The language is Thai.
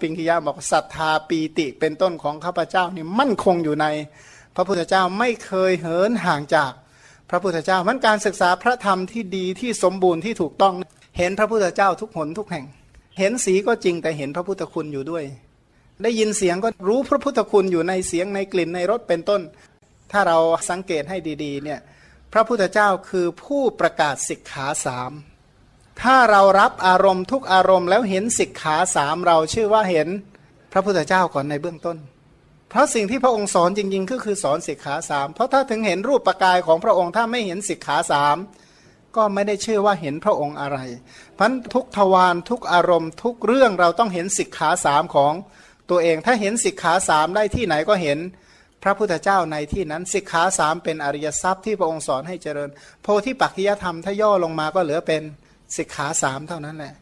ปิงคิยะบอกศรัทธาปีติเป็นต้นของข้าพเจ้านี่มั่นคงอยู่ใน พระพุทธเจ้าไม่เคยเหินห่างจากพระพุทธเจ้ามันการศึกษาพระธรรมที่ดีที่สมบูรณ์ที่ถูกต้อง เห็นพระพุทธเจ้าทุกหนทุกแห่ง เห็นสีก็จริงแต่เห็นพระพุทธคุณอยู่ด้วย ได้ยินเสียงก็รู้พระพุทธคุณอยู่ในเสียงในกลิ่นในรสเป็นต้น ถ้าเราสังเกตให้ดีๆเนี่ยพระพุทธเจ้าคือผู้ประกาศสิกขาสาม ถ้าเรารับอารมณ์ทุกอารมณ์แล้วเห็นสิกขาสามเราชื่อว่าเห็นพระพุทธเจ้าก่อนในเบื้องต้น เพราะสิ่งที่พระองค์สอนจริง ๆ ก็คือสอนสิกขาสามเพราะถ้าถึงเห็นรูปประกายของพระองค์ถ้าไม่เห็นสิกขาสามก็ไม่ได้ชื่อว่าเห็นพระองค์อะไร เพราะทุกทวารทุกอารมณ์ทุกเรื่องเราต้องเห็นสิกขาสามของตัวเอง ถ้าเห็นสิกขาสามได้ที่ไหนก็เห็นพระพุทธเจ้าในที่นั้นสิกขาสามเป็นอริยทรัพย์ที่พระองค์สอนให้เจริญ โพธิปักขิยธรรมถ้าย่อลงมาก็เหลือเป็น สิกขาสามเท่านั้นแหละ